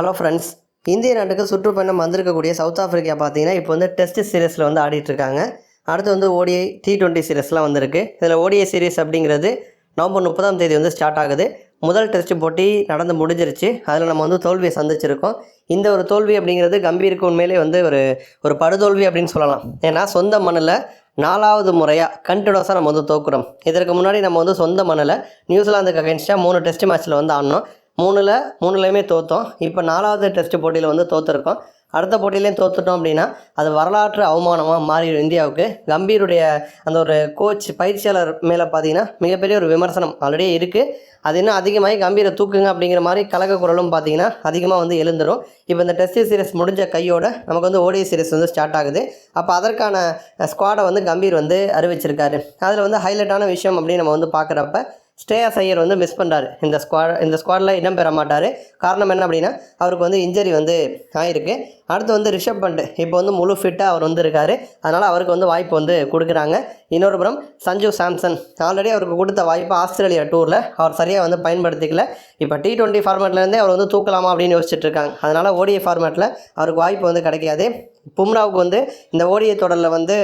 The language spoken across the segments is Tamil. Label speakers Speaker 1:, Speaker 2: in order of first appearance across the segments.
Speaker 1: ஹலோ ஃப்ரெண்ட்ஸ் இந்திய நாட்டுக்கு சுற்றுப்பயணம் வந்திருக்கக்கூடிய சவுத் ஆஃப்ரிக்கா பார்த்தீங்கன்னா இப்போ வந்து டெஸ்ட் சீரீஸில் வந்து ஆடிட்டுருக்காங்க. அடுத்து வந்து ஓடிஐ டி டுவெண்ட்டி சீரீஸ்லாம் வந்திருக்கு. இதில் ஓடிஐ சீரீஸ் அப்படிங்கிறது நவம்பர் முப்பதாம் தேதி வந்து ஸ்டார்ட் ஆகுது. முதல் டெஸ்ட் போட்டி நடந்து முடிஞ்சிருச்சு. அதில் நம்ம வந்து தோல்வியை சந்திச்சிருக்கோம். இந்த ஒரு தோல்வி அப்படிங்கிறது கம்பீருக்கு உண்மையிலே வந்து ஒரு ஒரு படுதோல்வி அப்படின்னு சொல்லலாம். ஏன்னா சொந்த மண்ணில் நாலாவது முறையாக கண்டினியூஸாக நம்ம வந்து தோக்குறோம். இதற்கு முன்னாடி நம்ம வந்து சொந்த மண்ணில் நியூசிலாந்துக்கு அகேன்ஸ்டாக மூணு டெஸ்ட் மேட்ச்சில் வந்து ஆடினோம். மூணில் மூணுலேயுமே தோற்றோம் இப்போ நாலாவது டெஸ்ட் போட்டியில் வந்து தோற்றுருக்கோம் அடுத்த போட்டியிலையும் தோத்துட்டோம் அப்படின்னா அது வரலாற்று அவமானமாக மாறிடும் இந்தியாவுக்கு. கம்பீருடைய அந்த ஒரு கோச் பயிற்சியாளர் மேலே பார்த்தீங்கன்னா மிகப்பெரிய ஒரு விமர்சனம் ஆல்ரெடி இருக்குது அது இன்னும் அதிகமாகி கம்பீரை தூக்குங்க அப்படிங்கிற மாதிரி கலக்க குரலும் பார்த்தீங்கன்னா அதிகமாக வந்து எழுந்துரும். இப்போ இந்த டெஸ்ட் சீரிஸ் முடிஞ்ச கையோட நமக்கு வந்து ஓடிஐ சீரிஸ் வந்து ஸ்டார்ட் ஆகுது. அப்போ அதற்கான ஸ்குவாடை வந்து கம்பீர் வந்து அறிவிச்சிருக்காரு. அதில் வந்து ஹைலைட்டான விஷயம் அப்படின்னு நம்ம வந்து பார்க்குறப்ப ஸ்ரேயாஸ் ஐயர் வந்து மிஸ் பண்ணுறாரு இந்த ஸ்குவாட் இந்த ஸ்குவாடில் இடம் பெற மாட்டார். காரணம் என்ன அப்படின்னா அவருக்கு வந்து இன்ஜரி வந்து ஆயிருக்கு. அடுத்து வந்து ரிஷப் பண்ட். இப்போ வந்து முழு ஃபிட்டாக அவர் வந்து இருக்கார். அதனால் அவருக்கு வந்து வாய்ப்பு வந்து கொடுக்குறாங்க. இன்னொரு புறம் சஞ்சு சாம்சன். ஆல்ரெடி அவருக்கு கொடுத்த வாய்ப்பு ஆஸ்திரேலியா டூரில் அவர் சரியாக வந்து பயன்படுத்திக்கல. இப்போ டி டுவெண்ட்டி ஃபார்மேட்லேருந்தே அவர் வந்து தூக்கலாமா அப்படின்னு யோசிச்சுட்டு இருக்காங்க. அதனால் ஓடிஏ ஃபார்மேட்டில் அவருக்கு வாய்ப்பு வந்து கிடைக்காது. பும்ராவுக்கு வந்து இந்த ஓடிஐ தொடரில் வந்து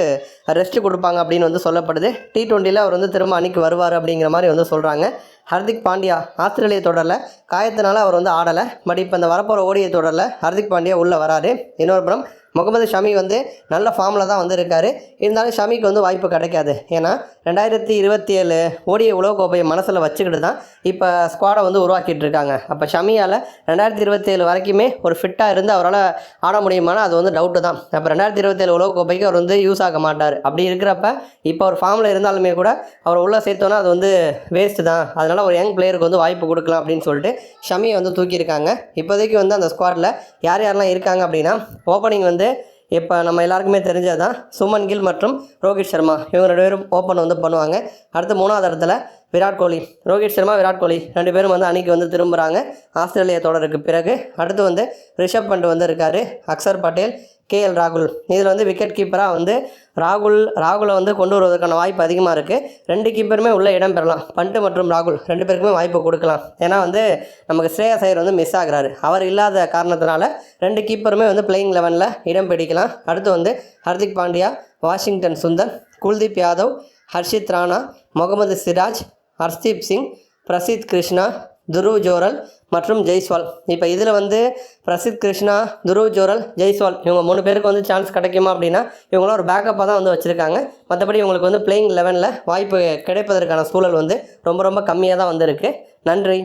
Speaker 1: ரெஸ்ட் கொடுப்பாங்க அப்படின்னு வந்து சொல்லப்படுது. டி டுவெண்ட்டியில் அவர் வந்து திரும்ப அணிக்கு வருவார் அப்படிங்கிற மாதிரி வந்து சொல்கிறாங்க ஹர்திக் பாண்டியா ஆஸ்திரேலிய தொடரில் காயத்தினால அவர் வந்து ஆடலை. பட் இப்போ இந்த வரப்போகிற ஓடிஐ தொடரில் ஹர்திக் பாண்டியா உள்ளே வராரு. இன்னொரு புறம் முகமது ஷமி வந்து நல்ல ஃபார்மில் தான் வந்து இருக்கார் இருந்தாலும் ஷமிக்கு வந்து வாய்ப்பு கிடைக்காது. ஏன்னா ரெண்டாயிரத்தி இருபத்தி ஏழு ஓடிய உலகக்கோப்பையை மனசில் வச்சுக்கிட்டு தான் இப்போ ஸ்குவாடை வந்து உருவாக்கிட்டு இருக்காங்க. அப்போ ஷமியால் ரெண்டாயிரத்தி இருபத்தி ஏழு வரைக்குமே ஒரு ஃபிட்டாக இருந்து அவரால் ஆட முடியுமானா அது வந்து டவுட்டு தான். அப்போ ரெண்டாயிரத்தி இருபத்தேழு உலகக்கோப்பைக்கு அவர் வந்து யூஸ் ஆக மாட்டார். அப்படி இருக்கிறப்ப இப்போ ஒரு ஃபார்மில் இருந்தாலுமே கூட அவர் உள்ளே சேர்த்தோன்னா அது வந்து வேஸ்ட்டு தான். அதனால் ஒரு யங் பிளேயருக்கு வந்து வாய்ப்பு கொடுக்கலாம் அப்படின்னு சொல்லிட்டு ஷமியை வந்து தூக்கியிருக்காங்க. இப்போதைக்கு வந்து அந்த ஸ்குவாடில் யார் யாரெல்லாம் இருக்காங்க அப்படின்னா ஓப்பனிங் வந்து இப்போ நம்ம எல்லாருக்குமே தெரிஞ்சது தான் சுமன் கில் மற்றும் ரோஹித் சர்மா. இவங்க ரெண்டு பேரும் ஓப்பன் வந்து பண்ணுவாங்க. அடுத்து மூணாவது இடத்துல விராட் கோலி ரோஹித் சர்மா விராட் கோலி ரெண்டு பேரும் வந்து அணிக்கு வந்து திரும்புகிறாங்க ஆஸ்திரேலியா தொடருக்கு பிறகு அடுத்து வந்து ரிஷப் பண்ட் வந்து இருக்கார் அக்சர் பட்டேல் கேஎல் ராகுல். இதில் வந்து விக்கெட் கீப்பராக வந்து ராகுல் ராகுலை வந்து கொண்டு வருவதற்கான வாய்ப்பு அதிகமாக இருக்குது ரெண்டு கீப்பருமே உள்ள இடம் பெறலாம். பண்ட்டு மற்றும் ராகுல் ரெண்டு பேருக்குமே வாய்ப்பு கொடுக்கலாம். ஏன்னா வந்து நமக்கு ஸ்ரேயா சையர் வந்து மிஸ் ஆகுறாரு. அவர் இல்லாத காரணத்தினால ரெண்டு கீப்பருமே வந்து பிளேயிங் லெவனில் இடம் பிடிக்கலாம். அடுத்து வந்து ஹர்திக் பாண்டியா வாஷிங்டன் சுந்தர் குல்தீப் யாதவ் ஹர்ஷித் ராணா முகமது சிராஜ் ஹர்ஷ்தீப் சிங் பிரசித் கிருஷ்ணா துருவ் ஜோரல் மற்றும் ஜெய்ஸ்வால். இப்போ இதில் வந்து பிரசித் கிருஷ்ணா துருவ் ஜோரல் ஜெய்ஸ்வால் இவங்க மூணு பேருக்கு வந்து சான்ஸ் கிடைக்குமா அப்படின்னா இவங்களாம் ஒரு பேக்கப்பாக தான் வந்து வச்சுருக்காங்க. மற்றபடி இவங்களுக்கு வந்து பிளேயிங் லெவனில் வாய்ப்பு கிடைப்பதற்கான சூழல் வந்து ரொம்ப ரொம்ப கம்மியாக தான் வந்திருக்கு. நன்றி.